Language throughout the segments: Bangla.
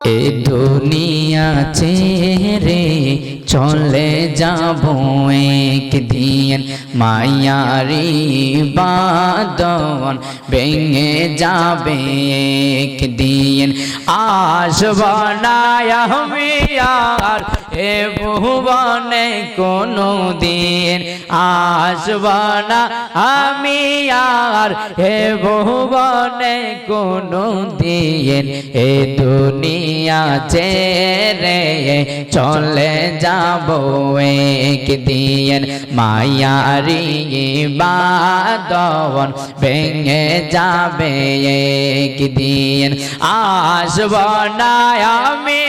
এ দুনিয়া ছেড়ে চলে যাব একদিন। মায়ারি বাদন ভেঙে যাবে একদিন। আসব না আমি আর এ ভুবনে কোনো দিন আসব না আমি আর হে ভুবনে কোনো দিন এ দুনিয়া ছেড়ে চলে যাব একদিন। মায়ারি বাদন ভেঙে যাবে একদিন। আসব না আমি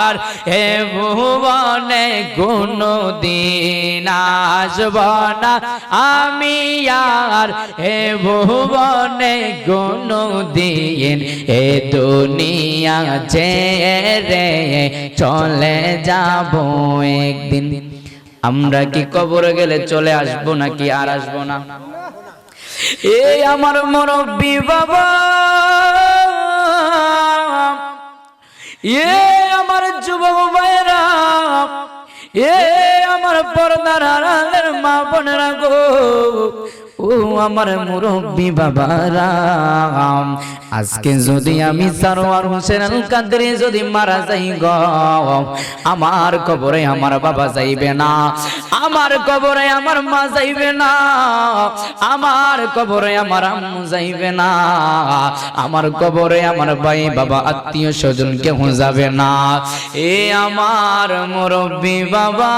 আর হে ভুবনে কোনো দিন আসব না আমি আর হে ভুবনে কোনো দিন এ দুনিয়া ছেড়ে চলে যাব একদিন। আমরা কি কবরে গেলে চলে আসব নাকি আর আসব না? এই আমার মুরব্বী বাবা। এ আমার যুবক ভাইরা এ আমার পর্দার আড়ালের মা বোনেরা গো। ও আমার মুরব্বী বাবারা, আজকে যদি আমি সারোয়ার হোসেন কাদরি যদি মারা যাই গ, আমার কবরে আমার বাবা যাইবে না, আমার কবরে আমার মা যাইবে না, আমার কবরে আমার আম্মু যাইবে না, আমার কবরে আমার ভাই, বাবা, আত্মীয় স্বজন কেউ যাবে না। এ আমার মুরব্বী বাবা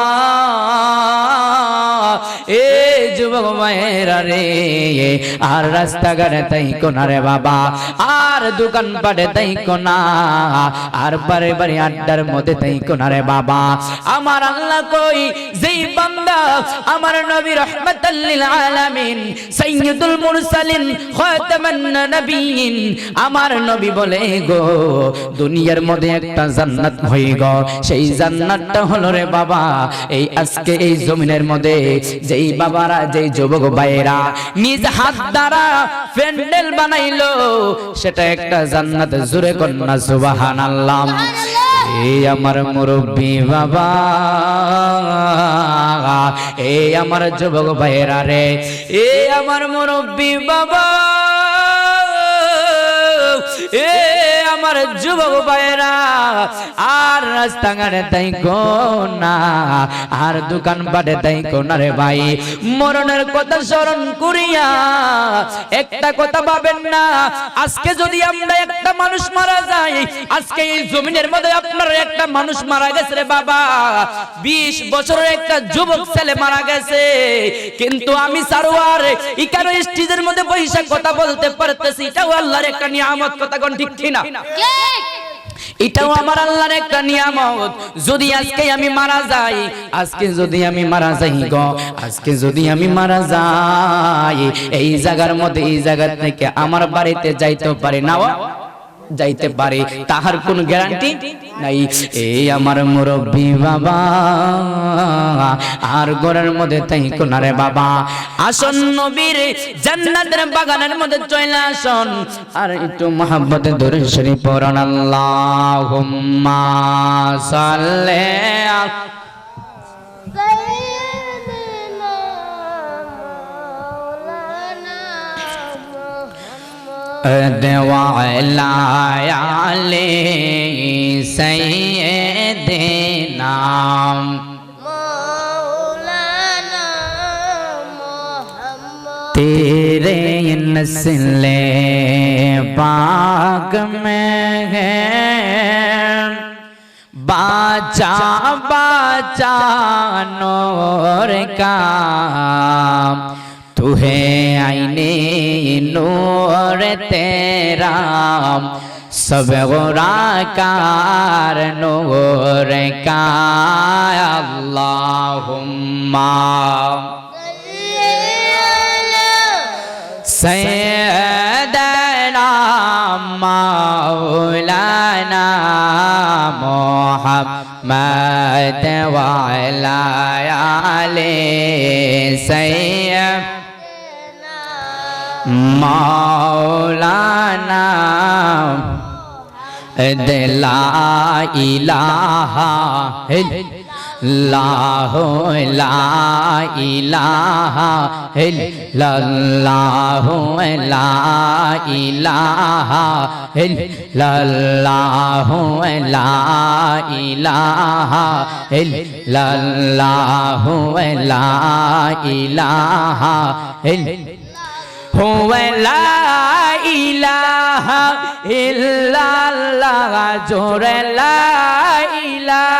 এ যুবক মায়েরা রে, আর রাস্তাঘাটে তাই বাবা, আর দোকান পাটে তাই কোনা, আর আড্ডার মধ্যে তাই বাবা। আমার আল্লাহ কই, যেই বান্দা আমার নবী আলামিন, সাইয়্যিদুল মুরসালিন, খাতামান আমার নবী বলে গো, দুনিয়ার মধ্যে একটা জান্নাত হয়ে গো, সেই জান্নাতটা হলো রে বাবা, এই আজকে এই জমিনের মধ্যে যেই বাবারা যেই যুবক ভাইয়েরা নিজ হাত দ্বারা প্যান্ডেল বানাইলো সেটা একটা জান্নাত জুড়ে কন্যা সুবহানাল্লাহ। এই আমার মুরব্বী বাবা এই আমার যুবক ভাইয়েরা রে এই আমার মুরব্বী বাবা এ আমার যুবক ভাইয়েরা, আর রাস্তাঘাটে তাই না আর দোকান পাটে তাই না রে ভাই। মরণের কথা স্মরণ করিয়া একটা কথা ভাবেন না, আজকে যদি আমরা একটা মানুষ মারা যাই, আজকে এই জমিনের মধ্যে আপনার একটা মানুষ মারা গেছে রে বাবা। বিশ বছরের একটা যুবক ছেলে মারা গেছে, কিন্তু আমি সারোয়ার, ইকারো স্টেজের মধ্যে বৈশাখ কথা বলতে পারতেছি, এটাও আল্লাহর একটা নিয়ামত কথা কোন ঠিক কিনা? এটাও আমার আল্লাহর একটা নিয়ামত। যদি আজকে আমি মারা যাই, আজকে যদি আমি মারা যাই গো, আজকে যদি আমি মারা যাই, এই জায়গার মধ্যে, এই জায়গা থেকে আমার বাড়িতে যাইতে পারি না যাইতে পারে তাহার কোন গ্যারান্টি নাই। এই আমার মুরব্বী বাবা আর ঘরের মধ্যে তাই কোনারে বাবা। আসন নবীর জান্নাতের বাগানের মধ্যে চলে আসন আর একটু মহাব্বতে দূরে শরীফ পড়ান। আল্লাহুম্মা সাল্লি अदवाले सैद नाम। तेरे नस्ले पाग में है। बाचा बाचा नोर का। تو ہے آئینے نور تیرا سب غرا کار نور کا اللہم سیدنا مولانا محمد وعلا علی سید মাওলানা লা ইলাহা লাহো লা ইলাহা লাহো লা ইলাহা লাহো লা ইলাহা লাহো লা ইলাহা হুয়ালা ইলাহা ইল্লাল্লাহ জোরে লা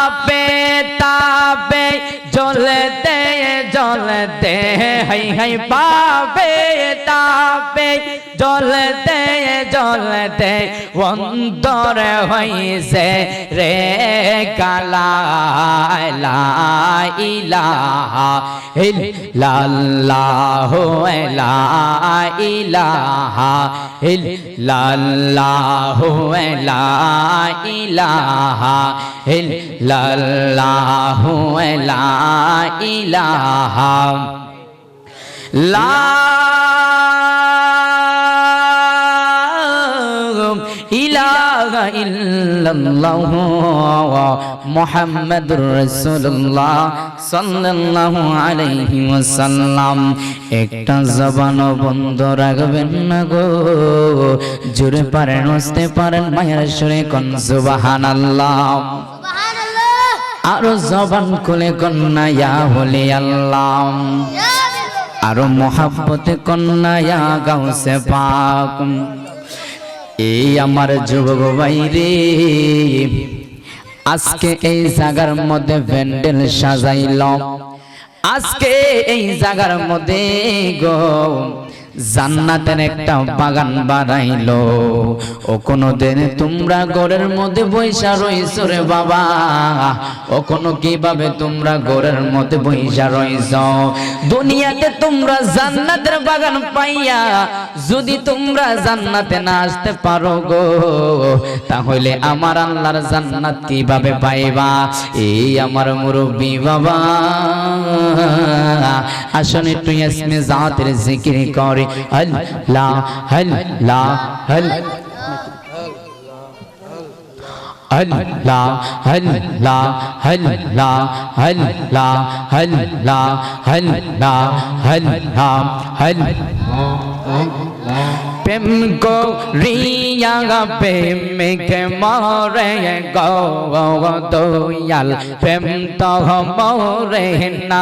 জ্বলতে জ্বলতে হাই হাই পাবে তাপে জ্বলতে জ্বলতে অন্তর হইছে রে কালা ইলাহা ইল্লাল্লাহ, লা ইলাহা ইল্লাল্লাহ, লা ইলাহা ইল্লাল্লাহ, লা ইলাহা লা ইলাহা ইল্লাল্লাহ মুহাম্মাদুর রাসূলুল্লাহ সাল্লাল্লাহু আলাইহি ওয়াসাল্লাম। একটা জবান বন্ধ রাখবেন না গো। পারেন হসতে পারেন মায়ের সুরে কোন সুবহানাল্লাহ। আরও জবান খুলে কন্যা ইয়া ইয়া আল্লাহ। আরও মহাব্বতে কন্যা ইয়া গাউসে পাক। এই আমার যুবক ভাই রে, আজকে এই জায়গার মধ্যে প্যান্ডেল সাজাইলাম আজকে এই জায়গার মধ্যে গো জান্নাতের একটা বাগান বানাইলো। ও কোনো দিন তোমরা ঘরের মধ্যে বৈশা রইছ রে বাবা। ও কোনো কীভাবে তোমরা ঘরের মধ্যে বৈশা রইছ? দুনিয়াতে তোমরা জান্নাতের বাগান পাইয়া যদি তোমরা জান্নাতে না আসতে পারো গো, তাহলে আমার আল্লাহর জান্নাত কীভাবে পাইবা? এই আমার মুরব্বী বাবা, আসুন একটু ইসমে জাতের জিকির করে। আল্লাহ আল্লাহ আল্লাহ আল্লাহ আল্লাহ আল্লাহ আল্লাহ আল্লাহ আল্লাহ আল্লাহ আল্লাহ প্রেম করিয়া প্রেমিকে মরে গোয়াল প্রেম তো মরে না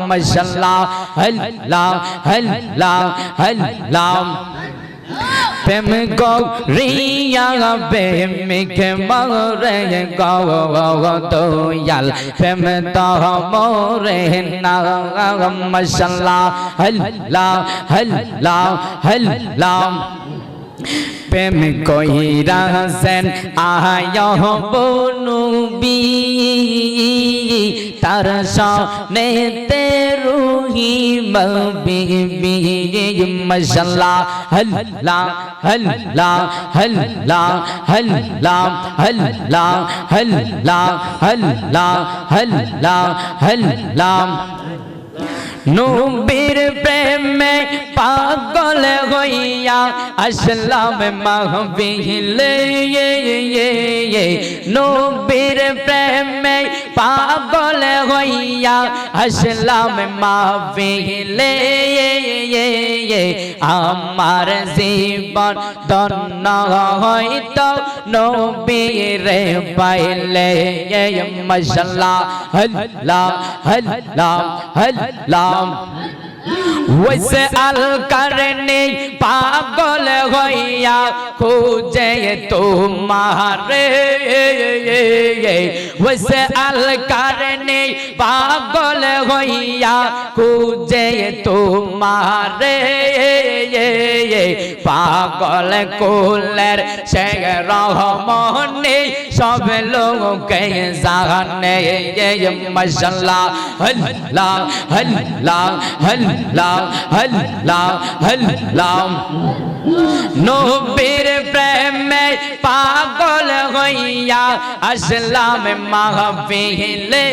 মশলা হল্লা হল্লা হল্লা প্রেম গৌরিয়া প্রেমিক মরে গৌয়াল প্রেম তহ মোরে না মশলা হল্লা হল্লা হল্লা। প্রেম কইরা সেন আয় বনুবি তার সামনে তে রুহি মবিবি, মশাল্লাহ, হল্লা হল্লা হল্লা হল্লা হল্লা হল্লা হল্লা হল্লা হল্লা। নবীর প্রেমে পাগল হইয়া আসলাম মাহবিলে নবীর প্রেমে পাগল হইয়া আসলাম মাহবিলে আমার জীবন দন্ন হইতো নবীর পাইলে। মশলা হল্লা হল্লা হল্লা। নাম ওইসে আল কারণে পাগল হইয়া খুঁজে তোমারে ওইসে আল কারণে পাগল হইয়া খুঁজে তোমারে পাগল কোলের সে রহমনে সব লোকে জানে মশলা হল্লা হল্লা হল্লা হল্লা হল্লা নবীর প্রেমে পাগল হইয়া আসলাম মাহফিলে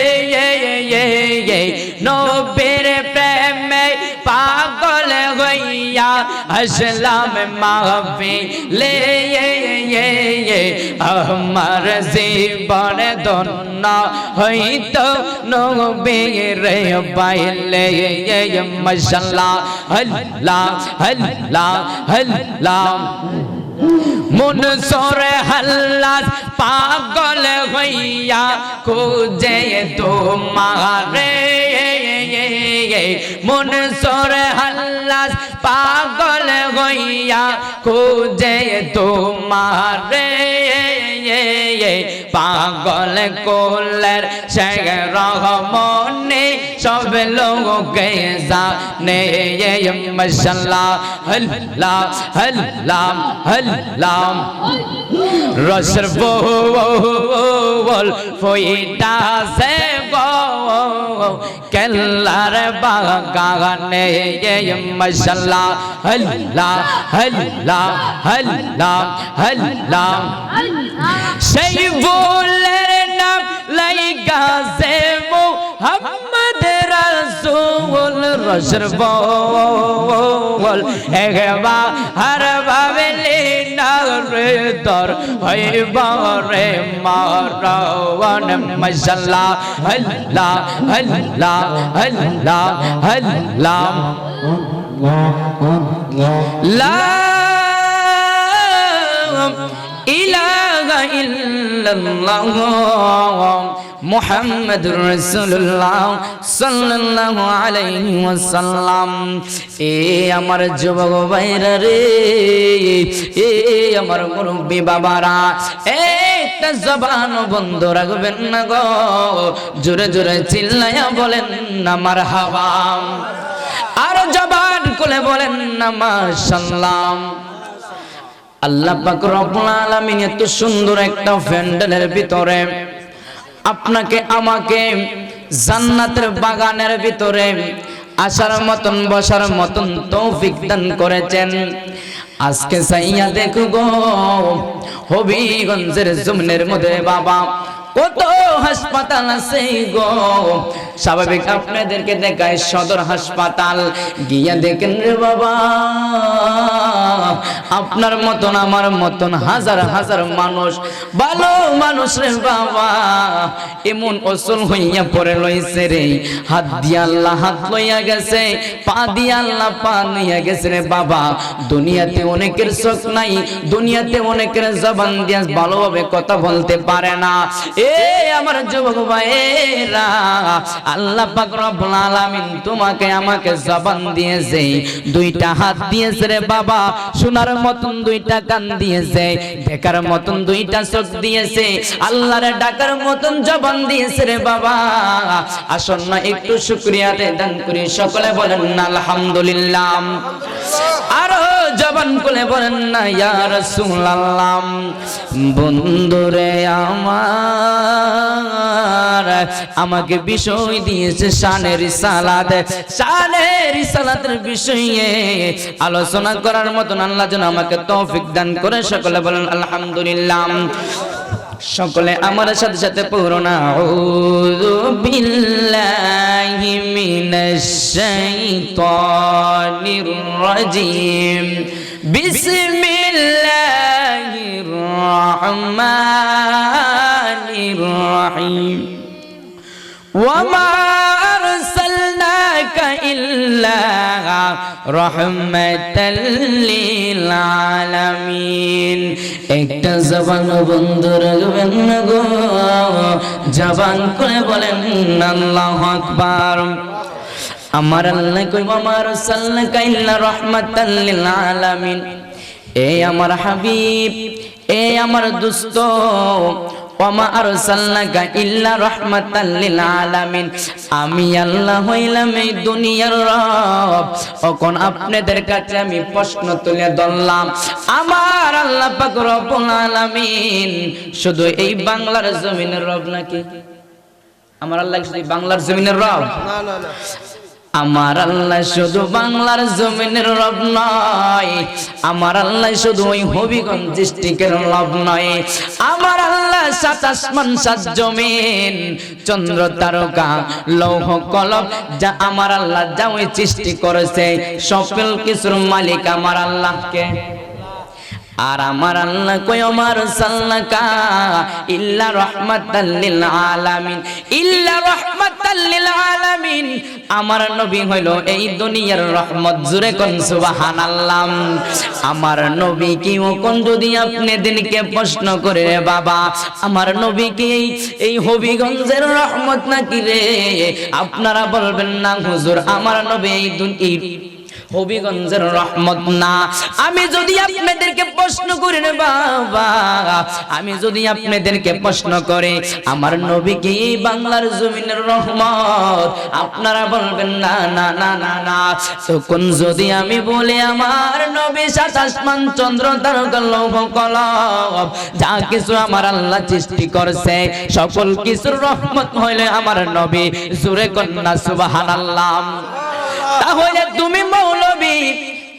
নবীর আসলাম মাহফিলে আমার জীবন ধন্য হইত নবীর পাইলে মশাল্লাহ হল্লা হল্লা হল্লা মন সরে হাল্লাস পাগল হইয়া খুঁজে তোমারে মন সরে হাল্লাস পাগল হইয়া খুঁজে তোমার। পাগল কোলের সে রহমনে সব লোকে জানে মশাল্লাহ হল্লা হল্লা হল্লা রসর বল ফইটা সে কেল্লার বাগানে মশাল্লাহ হল্লা হল্লা হল্লা হল্লা সেই বলের নাম লাইগা সে মোহাম্মদ রসর বল একবা হর ভাবলি না রে তোর হইবা রে মারওয়ান মশাল্লাহ হল্লা হল্লা হল্লা হল্লা। লা ইলাহা ইল্লাল্লাহ। মুহাম্মাদুর রাসূলুল্লাহ সাল্লাল্লাহু আলাইহি ওয়াসাল্লাম। এ আমার যুবক ভাইরা রে, এ আমার মুরব্বি বাবারা একটা জবান বন্ধ রাখবেন না গো। জোরে জোরে চিল্লায়া বলেন না, মারহাবা। আর জবান খুলে বলেন না, মাশাল্লাহ। আল্লাহ পাক রব্বুল আলামিন এত সুন্দর একটা প্যান্ডেলের ভিতরে আপনাকে আমাকে জান্নাতের বাগানের ভিতরে আসার মতন, বসার মতন তৌফিক দান করেছেন। আজকে সাইয়া দেখো গো হবিগঞ্জের জমিনের মধ্যে বাবা কত হাসপাতাল আছে গো? স্বাভাবিক আপনাদেরকে দেখায় সদর হাসপাতাল। গিয়া দেখেন রে বাবা, আপনার মতন, আমার মতন হাজার হাজার মানুষ। ভালো মানুষ রে বাবা, এমন অসল হইয়া পড়ে লইছে রে। হাত দিয়া আল্লাহ হাত লইয়া গেছে, পা দিয়া আল্লাহ পা নিয়া গেছে রে বাবা। দুনিয়াতে অনেকের চোখ নাই, দুনিয়াতে অনেকের জবান দিয়া ভালোভাবে কথা বলতে পারে না। এ আমার যুবক ভাইরা আল্লাহ পাক রব্বুল আলামিন তোমাকে আমাকে জবান দিয়েছে। দুইটা হাত দিয়েছে রে বাবা শোনার মতন দুইটা কান দিয়েছে, দেখার মতন দুইটা চোখ দিয়েছে, আল্লাহর ডাকার মতন জবান দিয়েছে রে বাবা। আসন না একটু শুকরিয়াতে দান করি, সকলে বলেন আলহামদুলিল্লাহ। আরও জবান খুলে বলেন না, ইয়া রাসূলুল্লাহ। বন্ধুরে আমার আমাকে বিষয় দিয়েছে শানের সালাদ। শানের সালাতের বিষয়ে আলোচনা করার মতন আল্লাহ যেন আমাকে তৌফিক দান করে। সকলে বলেন, আলহামদুলিল্লাহ। সকলে আমার সাথে সাথে পুরোনা আউযু বিল্লাহি রহিম ওয়ামা أرسلناك إلا رحمة للعالمين একটা জবান বন্ধ রাখবেন না গো জবান করে বলেন আল্লাহ আকবার আমার আল্লাহ কই আমার সাল্লাকা ইল্লা রাহমাতাল লিল আলামিন এ আমার হাবিব এ আমার দুস্ত ও ওমা আরসালনাকা ইল্লা রাহমাতাল আলামিন। আমি আল্লাহ হইলাম এই দুনিয়ার রব। তখন আপনাদের কাছে আমি প্রশ্ন তুলে ধরলাম, আমার আল্লাহ পাক রব্বুল আলামিন শুধু এই বাংলার জমিনের রব নাকি? আমার আল্লাহ শুধু বাংলার জমিনের রব? আমার আল্লাহ শুধু বাংলার জমিনের রব নয়। আমার আল্লাহ শুধু ওই হবিগঞ্জ ডিস্ট্রিক্টের রব নয়। আমার আল্লাহ সাত আসমান, সাত জমিন, চন্দ্র তারকা, লৌহ কলম যা আমার আল্লাহ যা ওই সৃষ্টি করেছে, সকল কিছুর মালিক আমার আল্লাহকে। আর আমার আল্লাহ আমার সাল্লাকা? ইল্লা রাহমাতাল লিল আলামিন, ইল্লা রাহমাতাল লিল আলামিন। আমার নবী হইল এই দুনিয়ার রহমত কোন সুবহানাল্লাহ। আমার নবী কি কোন যদি আপনি দিনকে প্রশ্ন করে, বাবা, আমার নবী কি এই হবিগঞ্জের রহমত নাকি রে? আপনারা বলবেন না, হুজুর, আমার নবী এই দুনিয়া হবিগঞ্জের রহমত না। আমি যদি আপনাদেরকে প্রশ্ন করি রে বাবা, আমি যদি আপনাদেরকে প্রশ্ন করে, আমার নবী কি বাংলার জমিনের রহমত? আপনারা বলবেন, না না না না না। তখন যদি আমি বলি, আমার নবী সাত আসমান, চন্দ্র, তারকা, লৌহ কলব যা কিছু আমার আল্লাহ সৃষ্টি করছে, সকল কিছুর রহমত হইলে আমার নবী, জুরে কন্যা, সুবহানাল্লাহ। তাহলে তুমি মৌলবী,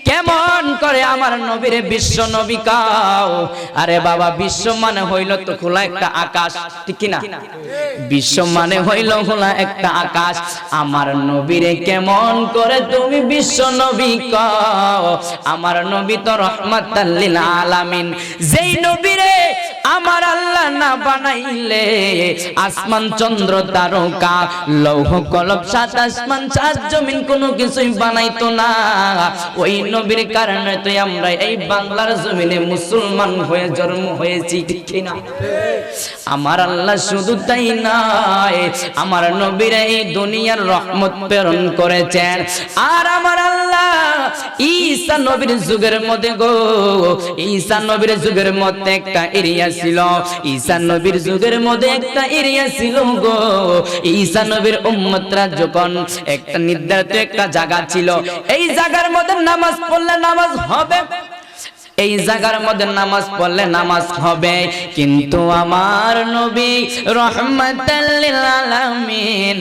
কেমন করে আমার নবীরে বিশ্ব নবী কাও? আরে বাবা, বিশ্ব মানে হইল তো খোলা একটা আকাশ, ঠিক কি না বিশ্ব মানে হইল খোলা একটা আকাশ। আমার নবীরে কেমন করে তুমি বিশ্ব নবী কাও? আমার নবী তো রহমাতাল লিল আলামিন। যেই নবীরে আমার আল্লাহ না বানাইলে আসমান, চন্দ্র, তারকা, লৌহ, কলব, সাত আসমান সাত জমিন কোনো কিছুই বানাইতো না। ওই নবীর কারণে তো আমরা এই বাংলার জমিনে মুসলমান হয়ে জন্ম হয়েছি, ঠিক না আমার আল্লাহ শুধু তাই নয়, আমার নবীর এই দুনিয়ার রহমত প্রেরণ করেছেন। আর আমার আল্লাহ ঈসা নবীর যুগের মধ্যে গো, ঈসা নবীর যুগের মধ্যে একটা এরিয়া ছিল। ঈসা নবীর যুগের মধ্যে একটা এরিয়া ছিল গো। ঈসা নবীর উম্মতরা যখন একটা নির্ধারিত একটা জায়গা ছিল, এই জায়গার মধ্যে নামাজ পড়লে নামাজ হবে। এই জায়গার মধ্যে নামাজ পড়লে নামাজ হবে। কিন্তু আমার নবী রহমাতাল লিল আলামিন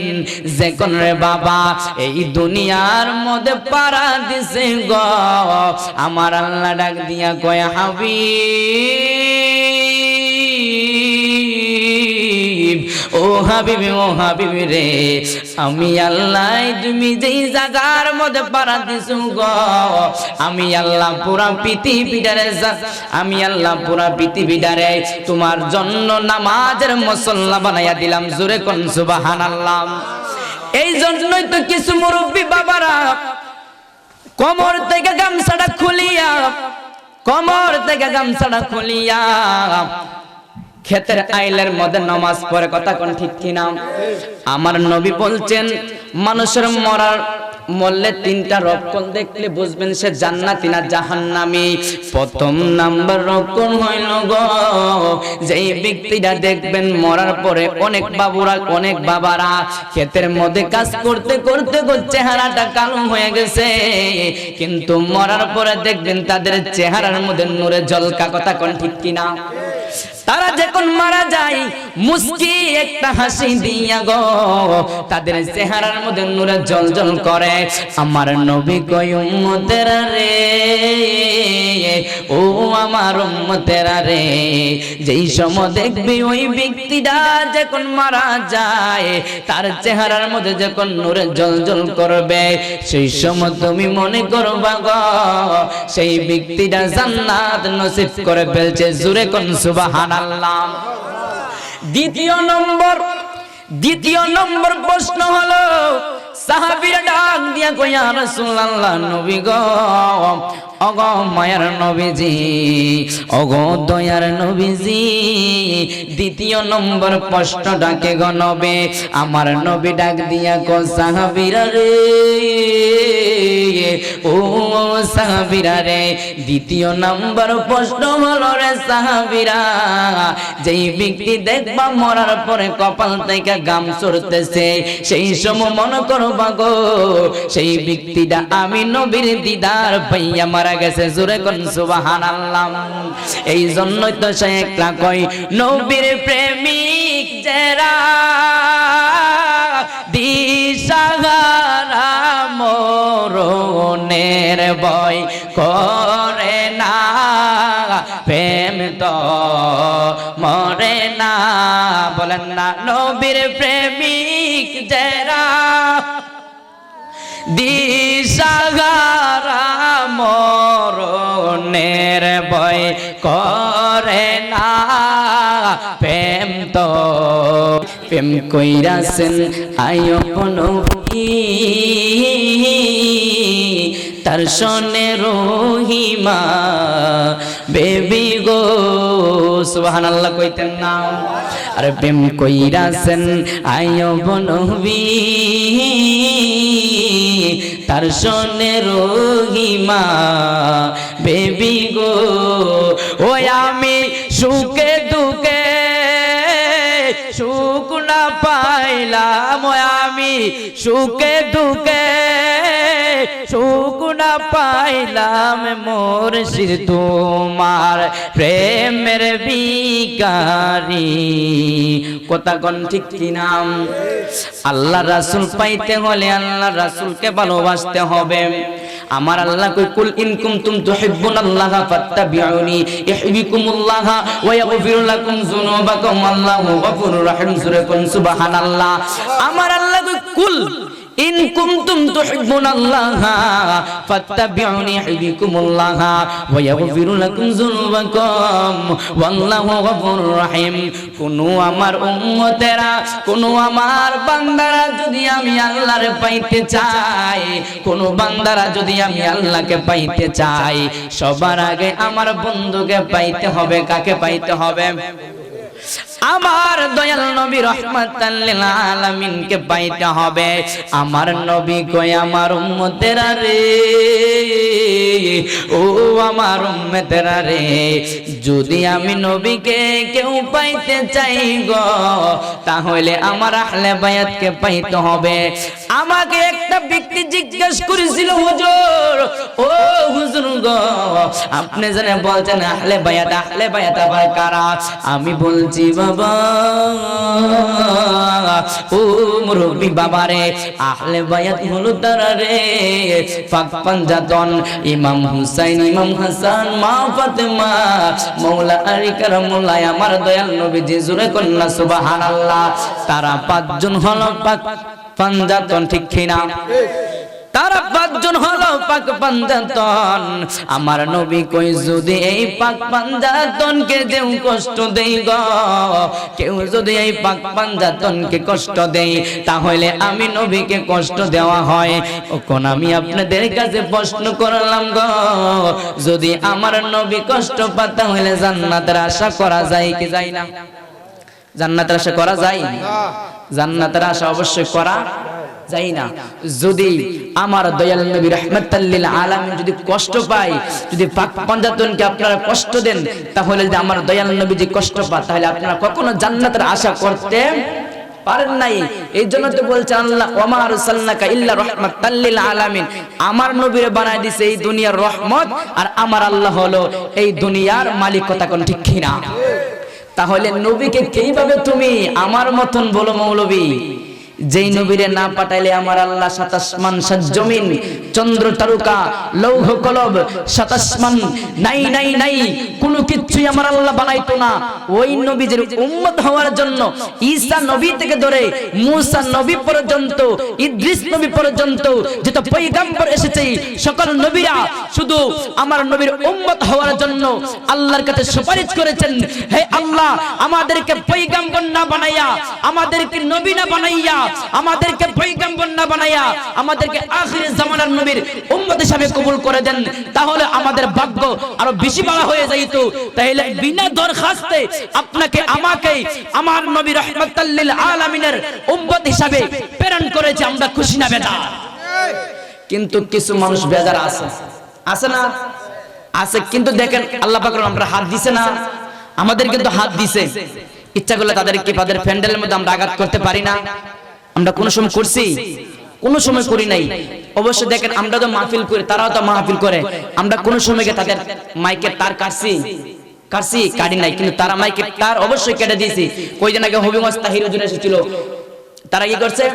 যে কোন রে বাবা এই দুনিয়ার মধ্যে পারা দিছে গো, আমার আল্লাহ ডাক দিয়া কয়, হাবিব। ও হাবিবি ও হাবিবি রে, আমি আল্লাহ, তুমি যেই জায়গার মধ্যে পারা দিছো গো, আমি আল্লাহ পুরা পৃথিবীটারে আমি আল্লাহ পুরা পৃথিবীটারে তোমার জন্য নামাজের মুসল্লা বানাইয়া দিলাম, জোরে কোন সুবহানাল্লাহ। এই জন্যই তো কিছু মুরব্বী বাবারা কোমর থেকে গামছাটা খুলিয়া, কোমর থেকে গামছাটা খুলিয়া ক্ষেতের আইলের মধ্যে নামাজ পড়ে, কথা কোন ঠিক কিনা? আমার নবী বলছেন, মানুষের মরার মরলে তিনটা রক্ষণ দেখলে বুঝবেন সে জান্নাতি না জাহান্নামী? প্রথম নাম্বার রক্ষণ হইল গো? যেই ব্যক্তিটা দেখবেন মরার পরে অনেক বাবুরা, অনেক বাবারা ক্ষেতের মধ্যে কাজ করতে করতে করতে চেহারাটা কালো হয়ে গেছে। কিন্তু মরার পরে দেখবেন তাদের চেহারার মধ্যে নূরে জলকা কথা কোন ঠিক কিনা? তারা যখন মারা যায়, মুস্কি একটা হাসি দিয়া গো। তাদের চেহারার মধ্যে নূরে জল জল করে। আমার নবী কই উম্মতেরা রে, ও আমার উম্মতেরা রে, যেই সময় দেখবি ওই ব্যক্তিটা যখন মারা যায়, তার চেহারার মধ্যে যখন নূরে জল জল করবে, সেই সময় তুমি মনে করবা গো, সেই ব্যক্তিটা জান্নাত নসিব করে ফেলছে। জুরে কোন সুবহানাল্লাহ দ্বিতীয় নম্বর দ্বিতীয় নম্বর প্রশ্ন হলো সাহাবীরা ডাক দিয়া কইয়া রাসূলুল্লাহ, নবী গো, অগ মায়ার নবীজি, অগ দয়ার নবীজি, দ্বিতীয় নম্বর প্রশ্ন ডাকে গ আমার নবী ডাক দিয়া রে, ও সাহাবীরা রে, দ্বিতীয় নম্বর প্রশ্ন হলো রে সাহাবীরা, যেই ব্যক্তি দেখবা মরার পরে কপাল থেকে গাম সেই সময় মনে করবা গো। সেই ব্যক্তিটা আমি নবীর দিদার পাইয়া মারা গেছে জোরে কোন সুবহানাল্লাহ। এই জন্যই তো সে একলা কই নবীর প্রেমিক যারা দিশাহারা মরণের বয় করে না প্রেম তো মরে না। বলেন না নবীর প্রেমিক যারা দিশাগারা মরণের বয় করে না। প্রেম তো, প্রেম কইরাছেন আয়পন তার সনে রহিমা বেবি গো সুবহান আল্লাহ কইতেন না। আর প্রেম কইরাছেন আয়বন তার সনে রহিমা বেবি গো ও আমি সুখে দুঃখে সুখ না পাইলাম আমি সুখে দুঃখে সুখ পাইলাম মোর শির তোমার, প্রেমের বিকারি কথা কোন ঠিক কি নাম আল্লাহ রাসূল পাইতে হলে আল্লাহ রাসূলকে ভালোবাসতে হবে। আমার আল্লাহ কই, কুল ইন কুনতুম তুহিব্বুনাল্লাহা ফাত্তাবিউনি ইউহিব্বুকুমুল্লাহ ওয়া ইয়াগফির লাকুম যুনুবাকুম আল্লাহু গফুরুর রহিম। সূরা সুবহানাল্লাহ। আমার আল্লাহ কই, কুল ইন কুনতুম তুহিব্বুনাল্লাহা ফাত্তাবিউনি ইউহিব্বুকুমুল্লাহ ওয়া ইয়াগফির লাকুম যুনুবাকুম, ওয়াল্লাহু গফুরুর রহিম। কোন আমার উম্মতেরা, কোন আমার বান্দারা যদি আমি আল্লাহরে পাইতে চাই, কোন বান্দারা যদি আমি আল্লাহকে পাইতে চাই, সবার আগে আমার বন্ধুকে পাইতে হবে, কাকে পাইতে হবে? আমার দয়াল নবী রহমতাল লিল আলামিনকে পাইতে হবে। আমার নবী কই আমার উম্মতেরা রে। ও আমার উম্মতেরা রে যদি আমি নবীকে কেউ পাইতে চাই গো, তাহলে আমার আহলে বায়াতকে পাইতে হবে। আমাকে একটা ব্যক্তি জিজ্ঞেস করেছিল, হুজুর, ও হুজুর গো, আপনি জানেন বলছেন আহলে বায়াত আহলে বায়াত আবার কারা? আমি বলছি, বাবা, ও মুরব্বি বাবা রে আহলে বায়াত হলো তারা রে, পাক পাঞ্জাতন ইমাম হুসাইন, ইমাম হাসান, মা ফাতেমা, মৌলা আলী কারামুল্লাহ আমার দয়াল নবীজি জুরে কন্যা, সুবহানাল্লাহ। তারা পাঁচজন হলো পাক পাঞ্জাতন ঠিক কিনা? তারা পাঁচজন হলো পাক পাঞ্জাতন। আমার নবী কই যদি এই পাক পাঞ্জাতনকে দেও কষ্ট দেই গো কেউ যদি এই পাক পাঞ্জাতনকে কষ্ট দেই তাহলে আমি নবীকে কষ্ট দেওয়া হয়। আমি আপনাদের কাছে প্রশ্ন করলাম গো যদি আমার নবী কষ্ট পাতা হলে জান্নাতের আশা করা যায় কি যায় না? জান্নাতের আশা করা যায়? জান্নাতের আশা অবশ্যই করা যাই না যদি আমার দয়াল নবী রহমতাল্লিল আলামিন যদি কষ্ট পায়, যদি পাক পঞ্জাতনকে আপনারা কষ্ট দেন, তাহলে যদি আমার দয়াল নবী যে কষ্ট পায়, তাহলে আপনারা কখনো জান্নাতের আশা করতে পারেন নাই। এই জন্য তো বলছে আল্লাহ, ওমা রুসাল্লাকা ইল্লা রহমাতাল্লিল আলামিন। আমার নবীরে বানায় দিছে এই দুনিয়ার রহমত, আর আমার আল্লাহ হলো এই দুনিয়ার মালিক কথা কোন ঠিক কিনা? তাহলে নবীকে কীভাবে তুমি আমার মতন বলো মৌলবী? যেই নবীরে না পাঠাইলে আমার আল্লাহ সাতাসমান জমিন, চন্দ্র তারকা, লৌহ কলব সাতাসমান নাই নাই নাই, কোনো কিছুই আমার আল্লাহ বানাইতো না। ওই নবীদের উম্মত হওয়ার জন্য ঈসা নবী থেকে ধরে মুসা নবী পর্যন্ত, ইদ্রিস নবী পর্যন্ত যত পয়গাম্বর এসেছে, সকল নবীরা শুধু আমার নবীর উম্মত হওয়ার জন্য আল্লাহর কাছে সুপারিশ করেছেন, হে আল্লাহ, আমাদেরকে পয়গাম্বর না বানাইয়া, আমাদেরকে নবী না বানাইয়া আমাদেরকে পয়গম্বর না বানাইয়া আমাদেরকে আখির জামানার নবীর উম্মত হিসাবে কবুল করে দেন। তাহলে আমাদের ভাগ্য আরও বেশি বড় হয়ে যাইত। তাহলে বিনা দরখাস্তে আপনাকে, আমাকে, আমার নবী রহমাতাল্লিল আলামিনের উম্মত হিসাবে প্রেরণ করেছে আমরা খুশি না বেদা কিন্তু কিছু মানুষ বেজার আছে। আছে না? আছে, কিন্তু দেখেন আল্লাহ পাক আমরা হাত দিছে না। আমাদের কিন্তু হাত দিছে। ইচ্ছা করলে তাদের কি তাদের প্যান্ডেলের মধ্যে আমরা আঘাত করতে পারি না। আমরা কোনো সময় করছি? কোনো সময় করি নাই। অবশ্য দেখেন, আমরা তো মাহফিল করি, তারাও তো মাহফিল করে। আমরা কোনো সময় গিয়ে তাদের মাইকের তার কাটছি? কাটছি? কাটি নাই। কিন্তু তারা মাইকের তার অবশ্যই কেটে দিয়েছি। কয়দিন আগে হবিগঞ্জ তাহির হুজুর এসেছিল। তারা কি করছে?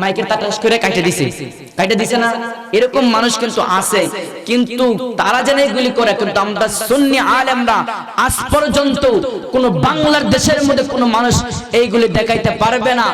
মাইকের তাটাস করে কাটে দিছে। কাটে দিছে না? এরকম মানুষ কিন্তু আছে। কিন্তু তারা যেন এগুলি করে, কিন্তু আমরা সুন্নি আলেমরা আজ পর্যন্ত কোন বাংলার দেশের মধ্যে কোন মানুষ এইগুলি দেখাইতে পারবে না।